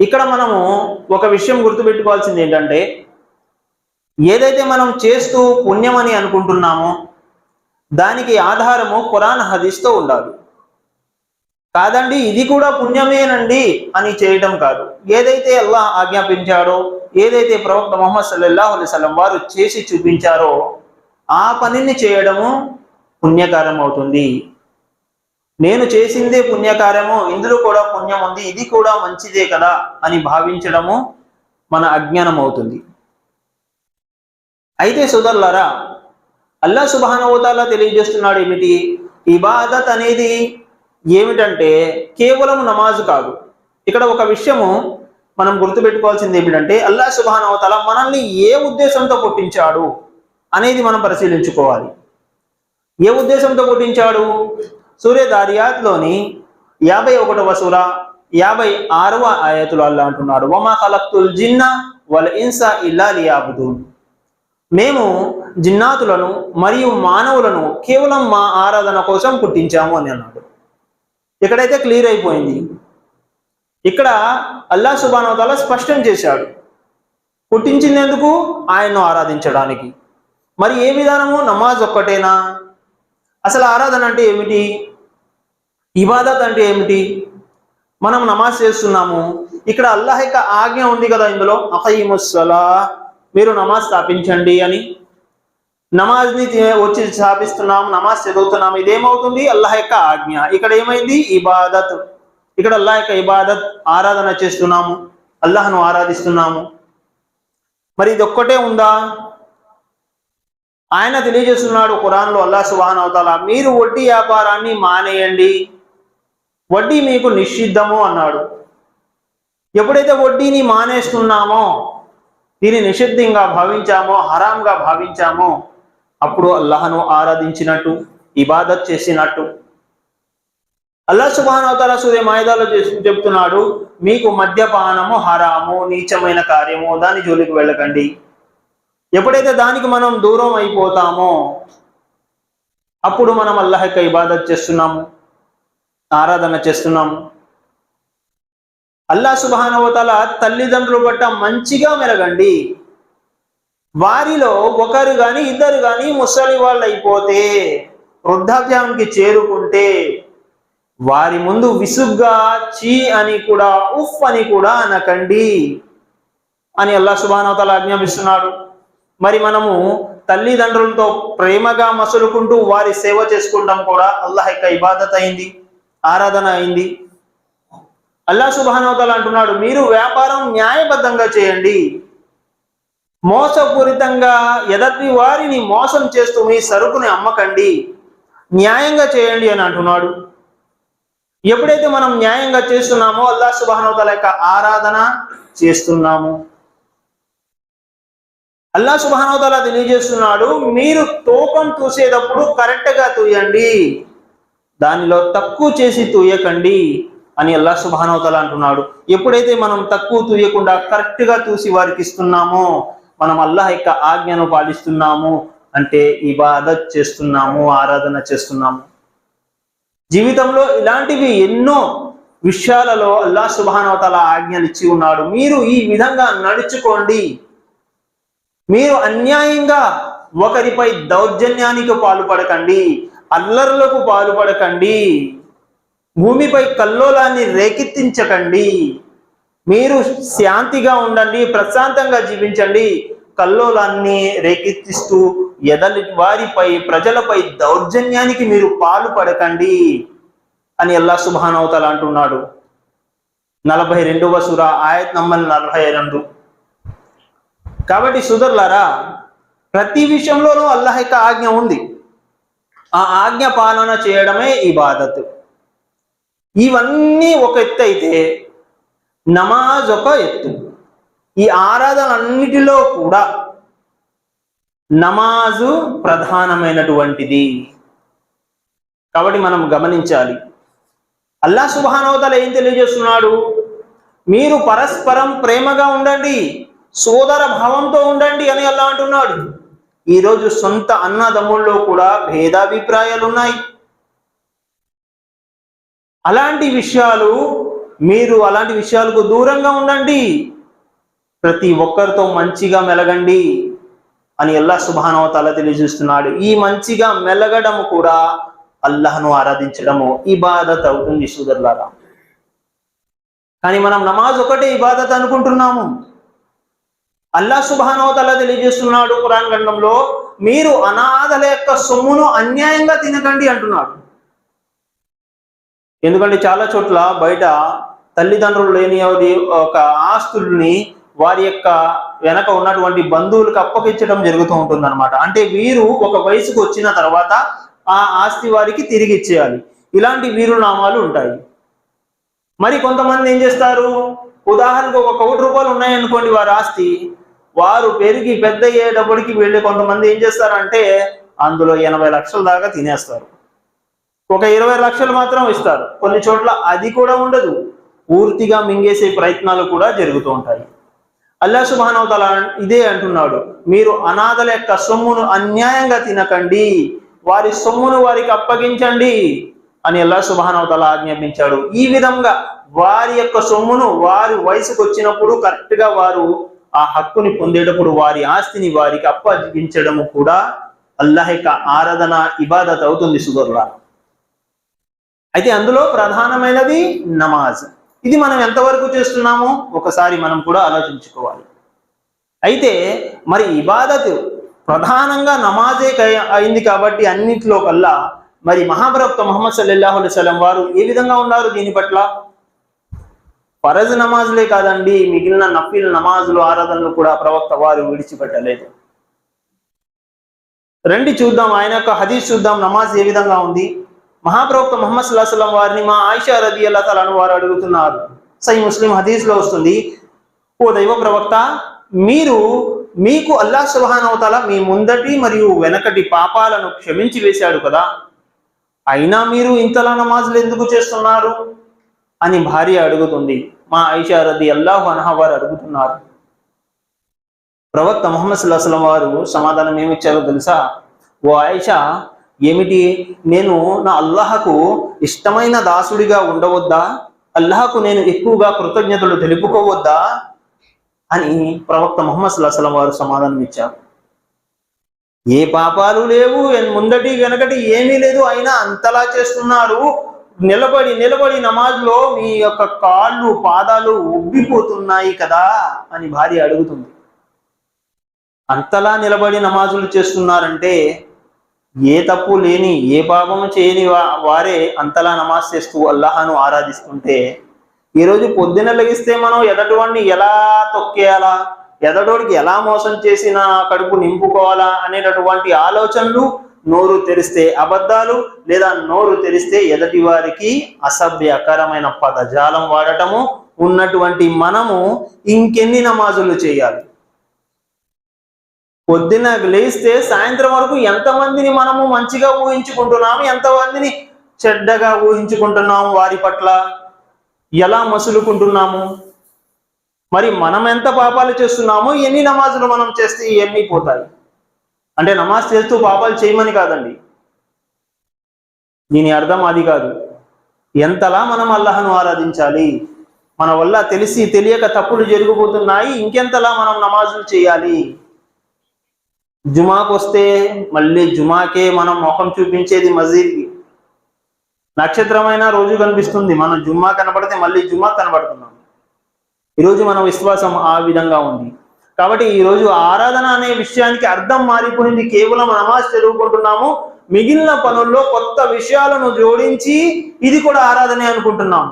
ఇక్కడ మనము ఒక విషయం గుర్తుపెట్టుకోవాల్సింది ఏంటంటే ఏదైతే మనం చేస్తూ పుణ్యమని అనుకుంటున్నామో దానికి ఆధారము ఖురాన్ హదీస్తో ఉండాలి. కాదండి ఇది కూడా పుణ్యమేనండి అని చేయటం కాదు. ఏదైతే అల్లాహ్ ఆజ్ఞాపించాడో ఏదైతే ప్రవక్త మొహమ్మద్ సల్లల్లాహు అలైహి వారు చేసి చూపించారో ఆ పనిని చేయడము పుణ్యకారం అవుతుంది నేను చేసిందే పుణ్యకార్యము ఇందులో కూడా పుణ్యం ఉంది ఇది కూడా మంచిదే కదా అని భావించడము మన అజ్ఞానం అవుతుంది అయితే సోదరులారా అల్లా సుబానవతాలా తెలియజేస్తున్నాడు ఏమిటి? ఇబాదత్ అనేది ఏమిటంటే కేవలం నమాజు కాదు. ఇక్కడ ఒక విషయము మనం గుర్తుపెట్టుకోవాల్సింది ఏమిటంటే అల్లా సుబానవతాల మనల్ని ఏ ఉద్దేశంతో పుట్టించాడు అనేది మనం పరిశీలించుకోవాలి. ఏ ఉద్దేశంతో పుట్టించాడు సూర్య దారియాత్లోని యాభై ఒకటవ సూర యాభై ఆరవ ఆయతులు అల్లా అంటున్నాడు. వమా కలక్తుల్ జిన్న వల ఇన్సా ఇల్లా లియాబుదూన్. మేము జిన్నాతులను మరియు మానవులను కేవలం మా ఆరాధన కోసం పుట్టించాము అని అన్నాడు. ఇక్కడైతే క్లియర్ అయిపోయింది. ఇక్కడ అల్లా సుబానవతాల స్పష్టం చేశాడు. పుట్టించినందుకు ఆయన్ను ఆరాధించడానికి. మరి ఏ విధానము? నమాజ్ ఒక్కటేనా? అసలు ఆరాధన అంటే ఏమిటి? ఇబాదత్ అంటే ఏమిటి? మనం నమాజ్ చేస్తున్నాము. ఇక్కడ అల్లాహ్ యొక్క ఆజ్ఞ ఉంది కదా ఇందులో? అఖయముస్సలా మీరు నమాజ్ స్థాపించండి అని. నమాజ్ని వచ్చి స్థాపిస్తున్నాం నమాజ్ చదువుతున్నాం ఇదేమవుతుంది? అల్లాహ్ యొక్క ఆజ్ఞ. ఇక్కడ ఏమైంది? ఇబాదత్. ఇక్కడ అల్లాహ్ యొక్క ఇబాదత్ ఆరాధన చేస్తున్నాము. అల్లాహ్ను ఆరాధిస్తున్నాము. మరి ఇది ఒక్కటే ఉందా? ఆయన తెలియజేస్తున్నాడు ఖురాన్లో అల్లా సుబాన్ అవుతాలా మీరు వడ్డీ వ్యాపారాన్ని మానేయండి. వడ్డీ మీకు నిషిద్ధము అన్నాడు. ఎప్పుడైతే వడ్డీని మానేస్తున్నామో దీన్ని నిషిద్ధంగా భావించామో హరాంగా భావించామో అప్పుడు అల్లాహను ఆరాధించినట్టు ఇబాదత్ చేసినట్టు. అల్లా సుబాన్ అవతార సూర్య మాయదాలో చెప్తున్నాడు మీకు మద్యపానము హరాము నీచమైన కార్యము దాని జోలికి వెళ్ళకండి. ఎప్పుడైతే దానికి మనం దూరం అయిపోతామో అప్పుడు మనం అల్లాహ్ యొక్క ఇబాదత్ చేస్తున్నాము ఆరాధన చేస్తున్నాము. అల్లా సుబానవతల తల్లిదండ్రులు పట్ల మంచిగా మెరగండి వారిలో ఒకరు కానీ ఇద్దరు కానీ ముసలి వాళ్ళు అయిపోతే వృద్ధాప్యానికి చేరుకుంటే వారి ముందు విసుగ్గా చీ అని కూడా ఉఫ్ అని కూడా అనకండి అని అల్లా సుబానవతల ఆజ్ఞాపిస్తున్నాడు. మరి మనము తల్లిదండ్రులతో ప్రేమగా మసులుకుంటూ వారి సేవ చేసుకుంటాం కూడా అల్లాహ్ యొక్క ఇబాదత్ అయింది ఆరాధన అయింది. అల్లా సుబానవతల అంటున్నాడు మీరు వ్యాపారం న్యాయబద్ధంగా చేయండి. మోసపూరితంగా ఎదటి వారిని మోసం చేస్తూ మీ సరుకుని అమ్మకండి. న్యాయంగా చేయండి అని అంటున్నాడు. ఎప్పుడైతే మనం న్యాయంగా చేస్తున్నామో అల్లా సుబానవతల యొక్క ఆరాధన చేస్తున్నాము. అల్లా సుబానవతల తెలియజేస్తున్నాడు మీరు తూకం తూసేటప్పుడు కరెక్ట్గా తూయండి. దానిలో తక్కువ చేసి తూయకండి అని అల్లా సుబానవతల అంటున్నాడు. ఎప్పుడైతే మనం తక్కువ తూయకుండా కరెక్ట్గా తూసి వారికి ఇస్తున్నామో మనం అల్లాహ్ యొక్క ఆజ్ఞను పాటిస్తున్నాము అంటే ఇబాదత్ చేస్తున్నాము ఆరాధన చేస్తున్నాము. జీవితంలో ఇలాంటివి ఎన్నో విషయాలలో అల్లా సుబానవతల ఆజ్ఞలు ఇచ్చి ఉన్నాడు. మీరు ఈ విధంగా నడుచుకోండి. మీరు అన్యాయంగా ఒకరిపై దౌర్జన్యానికి పాల్పడకండి అల్లర్లకు పాల్పడకండి భూమిపై కల్లోలాన్ని రేకెత్తించకండి. మీరు శాంతిగా ఉండండి ప్రశాంతంగా జీవించండి. కల్లోలాన్ని రేకెత్తిస్తూ ఎదలి వారిపై ప్రజలపై దౌర్జన్యానికి మీరు పాల్పడకండి అని అల్లా సుబానవతల అంటున్నాడు. నలభై రెండవ సుర ఆయత్ నమ్మల్ నలభై రెండు. కాబట్టి సుదర్లారా ప్రతి విషయంలోనూ అల్లాహ్ యొక్క ఆజ్ఞ ఉంది. ఆ ఆజ్ఞ పాలన చేయడమే ఇబాదత్. ఇవన్నీ ఒక ఎత్తు అయితే నమాజ్ ఒక ఎత్తు. ఈ ఆరాధనలన్నిటిలో కూడా నమాజు ప్రధానమైనటువంటిది. కాబట్టి మనం గమనించాలి. అల్లా సుబానవతల ఏం తెలియజేస్తున్నాడు? మీరు పరస్పరం ప్రేమగా ఉండండి. సోదర భావంతో ఉండండి అని అల్లా అంటున్నాడు. ఈరోజు సొంత అన్నదమ్ముల్లో కూడా భేదాభిప్రాయాలు ఉన్నాయి. అలాంటి విషయాలు మీరు అలాంటి విషయాలకు దూరంగా ఉండండి. ప్రతి ఒక్కరితో మంచిగా మెలగండి అని అల్లా శుభానవతల తెలియజేస్తున్నాడు. ఈ మంచిగా మెలగడం కూడా అల్లాహను ఆరాధించడము ఇబాదత్ అవుతుంది సోదరులారా. కానీ మనం నమాజ్ ఒకటే ఇబాదత్ అనుకుంటున్నాము. అల్లా సుబానవతాల తెలియజేస్తున్నాడు పురాణ గ్రంథంలో మీరు అనాథల యొక్క సొమ్మును అన్యాయంగా తినకండి అంటున్నాడు. ఎందుకంటే చాలా చోట్ల బయట తల్లిదండ్రులు లేని ఒక ఆస్తుల్ని వారి యొక్క వెనక ఉన్నటువంటి బంధువులకు అప్పగించడం జరుగుతూ ఉంటుంది అనమాట అంటే వీరు ఒక వయసుకు వచ్చిన తర్వాత ఆ ఆస్తి వారికి తిరిగి ఇచ్చేయాలి. ఇలాంటి వీరునామాలు ఉంటాయి. మరి కొంతమంది ఏం చేస్తారు? ఉదాహరణకు ఒక కోటి రూపాయలు ఉన్నాయనుకోండి వారి ఆస్తి వారు పెరిగి పెద్ద అయ్యేటప్పటికి వీళ్ళు కొంతమంది ఏం చేస్తారంటే అందులో ఎనభై లక్షల దాకా తినేస్తారు. ఒక ఇరవై లక్షలు మాత్రం ఇస్తారు. కొన్ని చోట్ల అది కూడా ఉండదు. పూర్తిగా మింగేసే ప్రయత్నాలు కూడా జరుగుతూ ఉంటాయి. అల్లా సుబానవతల ఇదే అంటున్నాడు. మీరు అనాథల యొక్క సొమ్మును అన్యాయంగా తినకండి. వారి సొమ్మును వారికి అప్పగించండి అని అల్లా సుబానవతల ఆజ్ఞాపించాడు. ఈ విధంగా వారి యొక్క సొమ్మును వారి వయసుకు వచ్చినప్పుడు కరెక్ట్గా వారు ఆ హక్కుని పొందేటప్పుడు వారి ఆస్తిని వారికి అప్పగించడము కూడా అల్లాహ్ యొక్క ఆరాధన ఇబాదత్ అవుతుంది సుగరులా అయితే అందులో ప్రధానమైనది నమాజ్. ఇది మనం ఎంతవరకు చేస్తున్నామో ఒకసారి మనం కూడా ఆలోచించుకోవాలి. అయితే మరి ఇబాదత్ ప్రధానంగా నమాజే అయింది కాబట్టి అన్నింటిలో కల్లా మరి మహాప్రవక్త మొహమ్మద్ సల్లల్లాహు అలైహి వారు ఏ విధంగా ఉన్నారు దీని పట్ల? ఫరజ్ నమాజులే కాదండి మిగిలిన నఫీల్ నమాజులు ఆరాధనలు కూడా ప్రవక్త వారు విడిచిపెట్టలేదు. రండి చూద్దాం ఆయన యొక్క హదీస్ చూద్దాం నమాజ్ ఏ విధంగా ఉంది? మహాప్రవక్త మొహమ్మద్ సుల్లాహం వారిని మా ఆయిషా రది అల్లా తలను వారు అడుగుతున్నారు. సై ముస్లిం హదీజ్లో వస్తుంది ఓ దైవ ప్రవక్త మీరు మీకు అల్లాహ్ అవతల మీ ముందటి మరియు వెనకటి పాపాలను క్షమించి వేశాడు కదా. అయినా మీరు ఇంతలా నమాజులు ఎందుకు చేస్తున్నారు? అని భార్య అడుగుతుంది. మా ఐషా రది అల్లాహు అనహా వారు అడుగుతున్నారు. ప్రవక్త ముహమ్మద్ సుల్లాహం వారు సమాధానం ఏమిచ్చారో తెలుసా? ఓ ఆయిషా ఏమిటి? నేను నా అల్లాహకు ఇష్టమైన దాసుడిగా ఉండవద్దా? అల్లాహకు నేను ఎక్కువగా కృతజ్ఞతలు తెలుపుకోవద్దా? అని ప్రవక్త ముహమ్మద్ సుల్లాహం వారు సమాధానం ఇచ్చారు. ఏ పాపాలు లేవు ముందటి వెనకటి ఏమీ లేదు అయినా అంతలా చేస్తున్నారు నిలబడి నిలబడి నమాజ్లో మీ యొక్క కాళ్ళు పాదాలు ఉబ్బిపోతున్నాయి కదా అని భార్య అడుగుతుంది. అంతలా నిలబడి నమాజులు చేస్తున్నారంటే ఏ తప్పు లేని ఏ పాపము చేయని వా- వారే అంతలా నమాజ్ చేస్తూ అల్లాహను ఆరాధిస్తుంటే ఈరోజు పొద్దున లెగిస్తే మనం ఎదటివాడిని ఎలా తొక్కేయాలా? ఎదటోడికి ఎలా మోసం చేసి నా కడుపు నింపుకోవాలా అనేటటువంటి ఆలోచనలు నోరు తెరిస్తే అబద్ధాలు లేదా నోరు తెరిస్తే ఎదటి వారికి అసభ్యకరమైన పదజాలం వాడటము ఉన్నటువంటి మనము ఇంకెన్ని నమాజులు చేయాలి? పొద్దున్న లేస్తే సాయంత్రం వరకు ఎంతమందిని మనము మంచిగా ఊహించుకుంటున్నాము? ఎంతమందిని చెడ్డగా ఊహించుకుంటున్నాము వారి పట్ల? ఎలా మసులుకుంటున్నాము? మరి మనం ఎంత పాపాలు చేస్తున్నామో ఎన్ని నమాజులు మనం చేస్తే ఎన్ని పోతాయి? అంటే నమాజ్ చేస్తూ పాపాలు చేయమని కాదండి. దీని అర్థం అది కాదు. ఎంతలా మనం అల్లహను ఆరాధించాలి? మన వల్ల తెలిసి తెలియక తప్పులు జరిగిపోతున్నాయి ఇంకెంతలా మనం నమాజులు చేయాలి? జుమాకు వస్తే మళ్ళీ జుమాకే మనం ముఖం చూపించేది మస్జిద్కి నక్షత్రమైన రోజు కనిపిస్తుంది. మనం జుమ్మా కనబడితే మళ్ళీ జుమ్మా కనబడుతున్నాం. ఈరోజు మన విశ్వాసం ఆ విధంగా ఉంది. కాబట్టి ఈ రోజు ఆరాధన అనే విషయానికి అర్థం మారిపోయింది. కేవలం నమాజ్ చదువుకుంటున్నాము. మిగిలిన పనుల్లో కొత్త విషయాలను జోడించి ఇది కూడా ఆరాధనే అనుకుంటున్నాం.